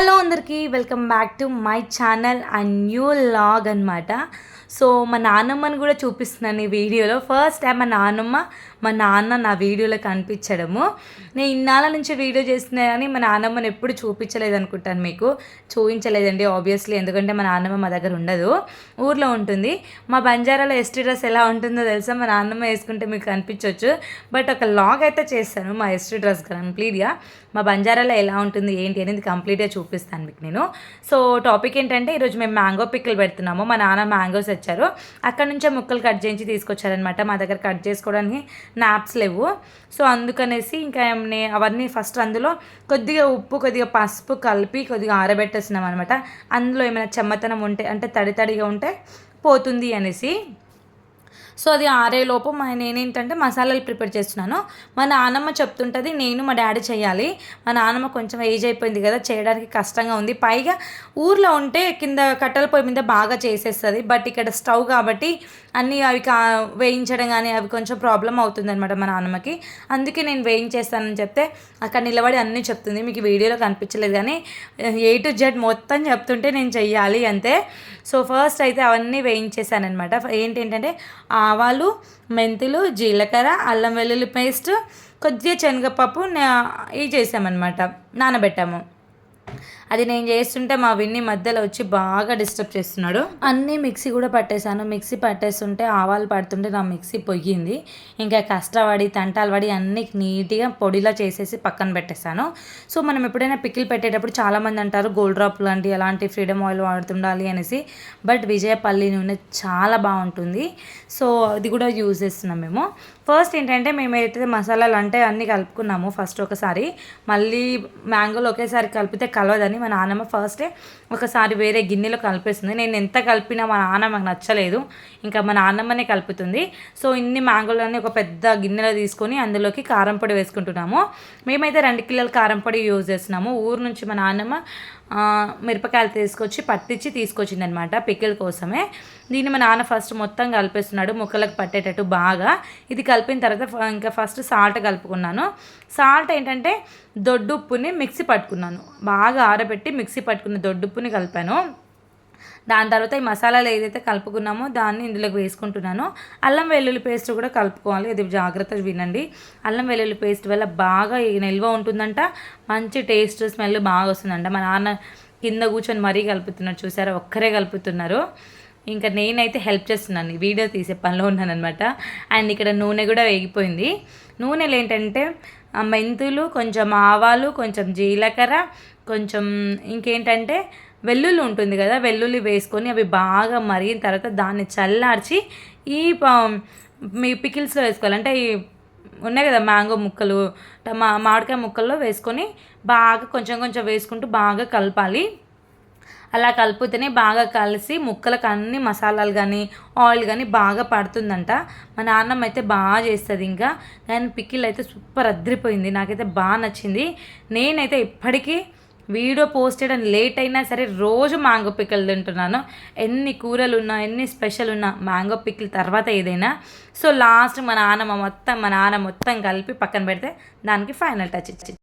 Hello అందరికీ welcome back to my channel and new vlog అనమాట so మా నాన్నమ్మని కూడా చూపిస్తున్నాను ఈ వీడియోలో. ఫస్ట్ టైం మా నాన్నమ్మ మా నాన్న నా వీడియోలో కనిపించడము. నేను ఇన్నాళ్ళ నుంచి వీడియో చేస్తున్నా కానీ మా నాన్నమ్మని ఎప్పుడు చూపించలేదు అనుకుంటాను మీకు. చూపించలేదండి ఆబ్వియస్లీ ఎందుకంటే మా నాన్నమ్మ మా దగ్గర ఉండదు. ఊర్లో ఉంటుంది. మా బంజారాలో ఎస్టీ డ్రెస్ ఎలా ఉంటుందో తెలుసా? మా నాన్నమ్మ వేసుకుంటే మీకు కనిపించవచ్చు బట్ ఒక లాగ్ అయితే చేస్తాను మా ఎస్టీ డ్రెస్ కంప్లీట్గా. మా బంజారాలో ఎలా ఉంటుంది ఏంటి అనేది కంప్లీట్గా చూపిస్తాను మీకు నేను. సో టాపిక్ ఏంటంటే ఈరోజు మేము మ్యాంగో పిక్కలు పెడుతున్నాము. మా నాన్న మ్యాంగోస్ వచ్చారు. అక్కడ నుంచే ముక్కలు కట్ చేయించి తీసుకొచ్చారనమాట మా దగ్గర కట్ చేసుకోవడానికి నాప్స్ లేవు. సో అందుకనేసి ఇంకా నే- అవన్నీ ఫస్ట్ అందులో కొద్దిగా ఉప్పు కొద్దిగా పసుపు కలిపి కొద్దిగా ఆరబెట్టేస్తున్నాం అనమాట అందులో ఏమైనా చెమ్మతనం ఉంటే అంటే తడి తడిగా ఉంటే పోతుంది అనేసి. సో అది ఆరేలోపు మా నేనేంటంటే మసాలాలు ప్రిపేర్ చేస్తున్నాను. మా నాన్నమ్మ చెప్తుంటుంది నేను మా డాడీ చేయాలి మా నాన్నమ్మ కొంచెం ఏజ్ అయిపోయింది కదా చేయడానికి కష్టంగా ఉంది. పైగా ఊర్లో ఉంటే కింద కట్టెల పొయ్యి మీద బాగా చేసేస్తుంది. బట్ ఇక్కడ స్టవ్ కాబట్టి అన్నీ అవి కా వేయించడం కానీ అవి కొంచెం ప్రాబ్లం అవుతుంది అనమాట మా నాన్నమ్మకి అందుకే నేను వేయించేస్తానని చెప్తే అక్కడ నిలబడి అన్నీ చెప్తుంది. మీకు వీడియోలో కనిపించలేదు కానీ ఏ టు జెడ్ మొత్తం చెప్తుంటే నేను చెయ్యాలి అంతే. సో ఫస్ట్ అయితే అవన్నీ వేయించేసానమాట ఏంటంటే ఆవాలు మెంతులు జీలకర్ర అల్లం వెల్లుల్లి పేస్ట్ కొద్దిగా శనగపప్పు ఇవి చేసామన్నమాట నానబెట్టాము. అది నేను చేస్తుంటే మా విన్ని మధ్యలో వచ్చి బాగా డిస్టర్బ్ చేస్తున్నాడు. అన్నీ మిక్సీ కూడా పట్టేశాను. మిక్సీ పట్టేస్తుంటే ఆవాలు పడుతుంటే నా మిక్సీ పొయ్యింది. ఇంకా కష్టపడి తంటాలు పడి అన్నీ నీట్గా పొడిలా చేసేసి పక్కన పెట్టేశాను. సో మనం ఎప్పుడైనా పికిల్ పెట్టేటప్పుడు చాలామంది అంటారు గోల్డ్ డ్రాప్ లాంటి అలాంటి ఫ్రీడమ్ ఆయిల్ వాడుతుండాలి అనేసి. బట్ విజయపల్లి నూనె చాలా బాగుంటుంది. సో అది కూడా యూజ్ చేస్తున్నాం మేము. ఫస్ట్ ఏంటంటే మేము ఏదైతే మసాలాలు అంటే అన్నీ కలుపుకున్నాము ఫస్ట్ ఒకసారి. మళ్ళీ మ్యాంగోలు ఒకేసారి కలిపితే కలవదని మా నాన్నమ్మ ఫస్టే ఒకసారి వేరే గిన్నెలో కలిపేస్తుంది. నేను ఎంత కలిపినా మా నాన్న మాకు నచ్చలేదు. ఇంకా మా నాన్నమ్మనే కలుపుతుంది. సో ఇన్ని మ్యాంగోలని ఒక పెద్ద గిన్నెలో తీసుకొని అందులోకి కారం పొడి వేసుకుంటున్నాము. మేమైతే రెండు కిలోల కారం పొడి యూజ్ చేస్తున్నాము. ఊరు నుంచి మా నాన్నమ్మ మిరపకాయలు తీసుకొచ్చి పట్టించి తీసుకొచ్చిందనమాట పికిల్ కోసమే. దీన్ని మా నాన్న ఫస్ట్ మొత్తం కలిపేస్తున్నాడు ముక్కలకు పట్టేటట్టు బాగా. ఇది కలిపిన తర్వాత ఇంకా ఫస్ట్ సాల్ట్ కలుపుకున్నాను. సాల్ట్ ఏంటంటే దొడ్డుప్పుని మిక్సీ పట్టుకున్నాను. బాగా ఆరబెట్టి మిక్సీ పట్టుకున్న దొడ్డుప్పుని కలిపాను. దాని తర్వాత ఈ మసాలాలు ఏదైతే కలుపుకున్నామో దాన్ని ఇందులోకి వేసుకుంటున్నాను. అల్లం వెల్లుల్లి పేస్ట్ కూడా కలుపుకోవాలి. ఇది జాగ్రత్తగా వినండి. అల్లం వెల్లుల్లి పేస్ట్ వల్ల బాగా నిల్వ ఉంటుందంట. మంచి టేస్ట్ స్మెల్ బాగా వస్తుందంట. మా నాన్న కింద కూర్చొని మరీ కలుపుతున్నారు. చూసారా? ఒక్కరే కలుపుతున్నారు. ఇంకా నేనైతే హెల్ప్ చేస్తున్నాను. వీడియో తీసే పనిలో ఉన్నాను అనమాట అండ్ ఇక్కడ నూనె కూడా వేగిపోయింది. నూనెలు ఏంటంటే మెంతులు కొంచెం ఆవాలు కొంచెం జీలకర్ర కొంచెం ఇంకేంటంటే వెల్లుల్లి ఉంటుంది కదా వెల్లుల్లి వేసుకొని అవి బాగా మరిగిన తర్వాత దాన్ని చల్లార్చి ఈ మీ పికిల్స్లో వేసుకోవాలి. అంటే ఈ ఉన్నాయి కదా మ్యాంగో ముక్కలు టమా మామిడికాయ ముక్కల్లో వేసుకొని బాగా కొంచెం కొంచెం వేసుకుంటూ బాగా కలపాలి. అలా కలిపితేనే బాగా కలిసి ముక్కలకు అన్ని మసాలాలు కానీ ఆయిల్ కానీ బాగా పడుతుందంట. మా నాన్నమ్మ అయితే బాగా చేస్తుంది ఇంకా. కానీ పికిల్ అయితే సూపర్ అద్రిపోయింది నాకైతే బాగా నచ్చింది. నేనైతే ఇప్పటికీ వీడియో పోస్ట్ చేయడం లేట్ అయినా సరే రోజు మ్యాంగో పిక్కలు తింటున్నాను. ఎన్ని కూరలు ఉన్నా ఎన్ని స్పెషల్ ఉన్నా మ్యాంగో పిక్కిల తర్వాత ఏదైనా. సో లాస్ట్ మా నాన్నమ్మ మొత్తం మా నాన్న మొత్తం కలిపి పక్కన పెడితే దానికి ఫైనల్ టచ్ ఇచ్చి